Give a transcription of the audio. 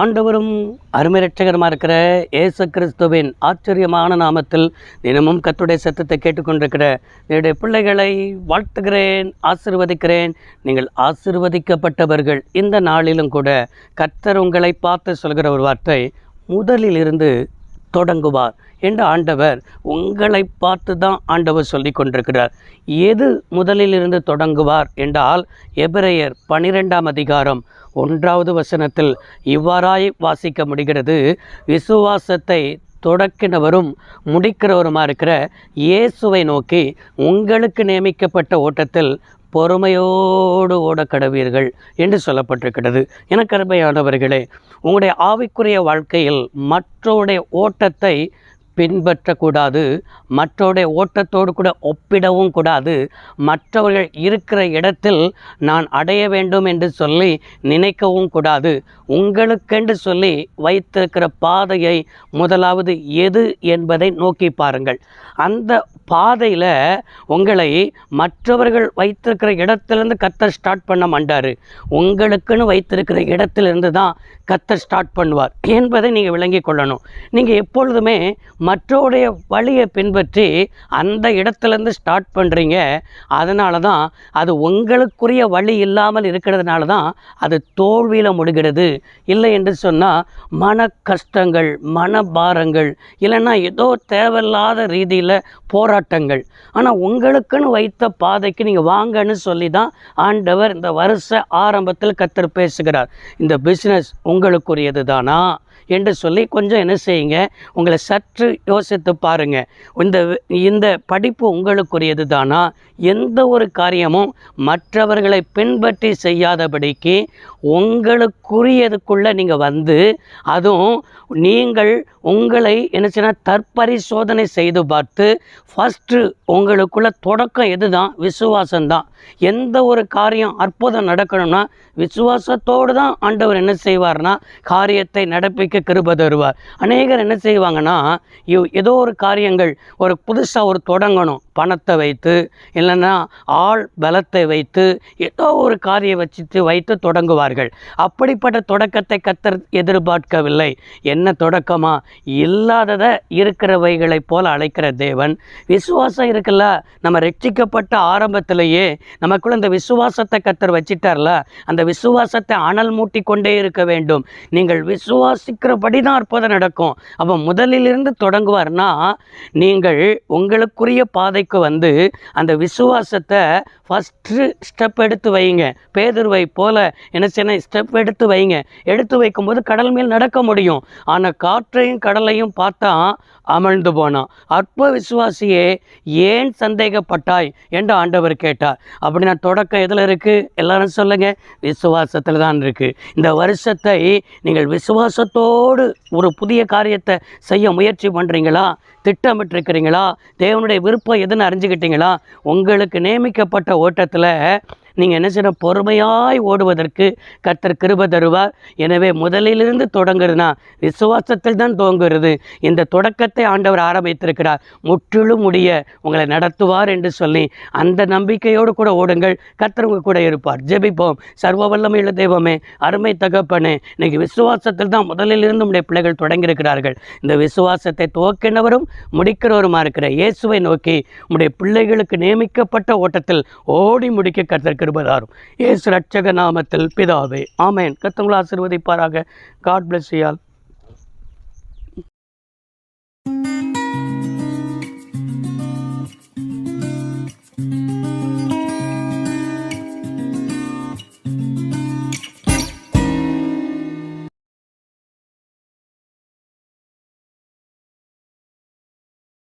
ஆண்டவரும் அருமை ரட்சகரமாக இருக்கிற இயேசு கிறிஸ்துவின் ஆச்சரியமான நாமத்தில் தினமும் கத்துடைய சத்தத்தை கேட்டுக்கொண்டிருக்கிற என்னுடைய பிள்ளைகளை வாழ்த்துகிறேன் ஆசிர்வதிக்கிறேன். நீங்கள் ஆசிர்வதிக்கப்பட்டவர்கள். இந்த நாளிலும் கூட கர்த்தர் உங்களை பார்த்து சொல்கிற ஒரு வார்த்தை முதலில் இருந்து தொடங்குவார் என்று ஆண்டவர் உங்களை பார்த்து தான் ஆண்டவர் சொல்லி கொண்டிருக்கிறார். எது முதலில் இருந்து தொடங்குவார் என்றால் எபிரேயர் பனிரெண்டாம் அதிகாரம் ஒன்றாவது வசனத்தில் இவ்வாறாய் வாசிக்க முடிகிறது விசுவாசத்தை தொடக்கினவரும் முடிக்கிறவருமா இருக்கிற இயேசுவை நோக்கி உங்களுக்கு நியமிக்கப்பட்ட ஓட்டத்தில் பொறுமையோடு ஓடக்கடவீர்கள் என்று சொல்லப்பட்டிருக்கிறது என கருமையானவர்களே உங்களுடைய ஆவிக்குரிய வாழ்க்கையில் மற்றவருடைய ஓட்டத்தை பின்பற்றக்கூடாது மற்றவருடைய ஓட்டத்தோடு கூட ஒப்பிடவும் கூடாது. மற்றவர்கள் இருக்கிற இடத்தில் நான் அடைய வேண்டும் என்று சொல்லி நினைக்கவும் கூடாது. உங்களுக்கென்று சொல்லி வைத்திருக்கிற பாதையை முதலாவது எது என்பதை நோக்கி பாருங்கள். அந்த பாதையில் உங்களை மற்றவர்கள் வைத்திருக்கிற இடத்துலேருந்து கத்த ஸ்டார்ட் பண்ண மாட்டார். உங்களுக்குன்னு வைத்திருக்கிற இடத்துலேருந்து தான் கத்தர் ஸ்டார்ட் பண்ணுவார். என்பதை நீங்கள் விளங்கி கொள்ளணும். நீங்கள் எப்பொழுதுமே மற்றவருடைய வழியை பின்பற்றி அந்த இடத்துலேருந்து ஸ்டார்ட் பண்ணுறீங்க அதனால தான் அது உங்களுக்குரிய வழி இல்லாமல் இருக்கிறதுனால தான் அது தோல்வியில் முடிகிறது. இல்லை என்று சொன்னால் மன கஷ்டங்கள் மன பாரங்கள் இல்லைன்னா ஏதோ தேவையில்லாத ரீதியில் போராட்டங்கள். ஆனால் உங்களுக்குன்னு வைத்த பாதைக்கு நீங்கள் வாங்கன்னு சொல்லி தான் ஆண்டவர் இந்த வருஷ ஆரம்பத்தில் கத்தர் பேசுகிறார். இந்த பிஸ்னஸ் உங்களுக்குரியது தானா என்று சொல்லி கொஞ்சம் என்ன செய்யுங்க உங்களை சற்று யோசித்து பாருங்க. இந்த இந்த படிப்பு உங்களுக்குரியது தானா எந்த ஒரு காரியமும் மற்றவர்களை பின்பற்றி செய்யாதபடிக்கு உங்களுக்குரியதுக்குள்ளே நீங்கள் வந்து அதுவும் நீங்கள் உங்களை என்ன தற்பரிசோதனை செய்து பார்த்து ஃபஸ்ட்டு உங்களுக்குள்ள தொடக்கம் எது தான் விசுவாசம்தான். எந்த ஒரு காரியம் அற்புதம் நடக்கணும்னா விசுவாசத்தோடு தான் ஆண்டவர் என்ன செய்வார்னா காரியத்தை நடப்பிக்க கிருப தருவார். அநேகர் என்ன செய்வாங்கன்னா ஏதோ ஒரு காரியங்கள் ஒரு புதுசாக ஒரு தொடங்கணும். பணத்தை வைத்து இல்லைன்னா ஆள் பலத்தை வைத்து ஏதோ ஒரு காரியம் வச்சுட்டு வைத்து தொடங்குவார்கள். அப்படிப்பட்ட தொடக்கத்தை கத்தர் எதிர்பார்க்கவில்லை. என்ன தொடக்கமா? இல்லாததை இருக்கிறவைகளைப் போல அழைக்கிற தேவன். விசுவாசம் இருக்குல்ல? நம்ம ரட்சிக்கப்பட்ட ஆரம்பத்திலேயே நமக்குள்ள இந்த விசுவாசத்தை கத்தர் வச்சிட்டார்ல? அந்த விசுவாசத்தை அனல் மூட்டி கொண்டே இருக்க வேண்டும். நீங்கள் விசுவாசிக்கிறபடி தான் அற்புதம் நடக்கும். அப்போ முதலிலிருந்து தொடங்குவார்னா நீங்கள் உங்களுக்குரிய பாதை பாதைக்கு வந்து அந்த விசுவாசத்தை ஃபஸ்ட்டு ஸ்டெப் எடுத்து வைங்க. பேதுருவை போல என்ன செய்யணும்? ஸ்டெப் எடுத்து வைங்க. எடுத்து வைக்கும்போது கடல் மேல் நடக்க முடியும். ஆனால் காற்றையும் கடலையும் பார்த்தா அமழ்ந்து போனான் அற்ப விசுவாசியே ஏன் சந்தேகப்பட்டாய் என்று ஆண்டவர் கேட்டார். அப்படின்னா தொடக்கம் எதில் இருக்குது எல்லாரும் சொல்லுங்கள் விசுவாசத்தில் தான் இருக்குது இந்த வருஷத்தை நீங்கள் விசுவாசத்தோடு ஒரு புதிய காரியத்தை செய்ய முயற்சி பண்ணுறீங்களா திட்டமிட்டிருக்கிறீங்களா? தேவனுடைய விருப்பம் எது வருதுன்னு அறிஞ்சுக்கிட்டீங்களா? உங்களுக்கு நியமிக்கப்பட்ட ஓட்டத்தில் நீங்கள் என்ன செய்யணும்? பொறுமையாய் ஓடுவதற்கு கர்த்தர் கிருப தருவார். எனவே முதலிலிருந்து தொடங்குறதுனா விசுவாசத்தில் தான் துவங்குகிறது இந்த தொடக்கத்தை ஆண்டவர் ஆரம்பித்திருக்கிறார். முற்றிலும் முடிய உங்களை நடத்துவார் என்று சொல்லி அந்த நம்பிக்கையோடு கூட ஓடுங்கள். கர்த்தர் உங்கள் கூட இருப்பார். ஜெபிப்போம். சர்வ வல்லமையுள்ள தெய்வமே அருமை தகப்பனே இன்னைக்கு விசுவாசத்தில் தான் முதலிலிருந்து உடைய பிள்ளைகள் தொடங்கியிருக்கிறார்கள். இந்த விசுவாசத்தை துவக்கினவரும் முடிக்கிறவருமா இருக்கிற இயேசுவை நோக்கி உடைய பிள்ளைகளுக்கு நியமிக்கப்பட்ட ஓட்டத்தில் ஓடி முடிக்க கர்த்தர் கிருபதாரும் ஏசு ரட்சக நாமத்தில் பிதாவே ஆமேன். கத்தவங்களை ஆசீர்வதிப்பாராக. காட் பிளஸ் யால்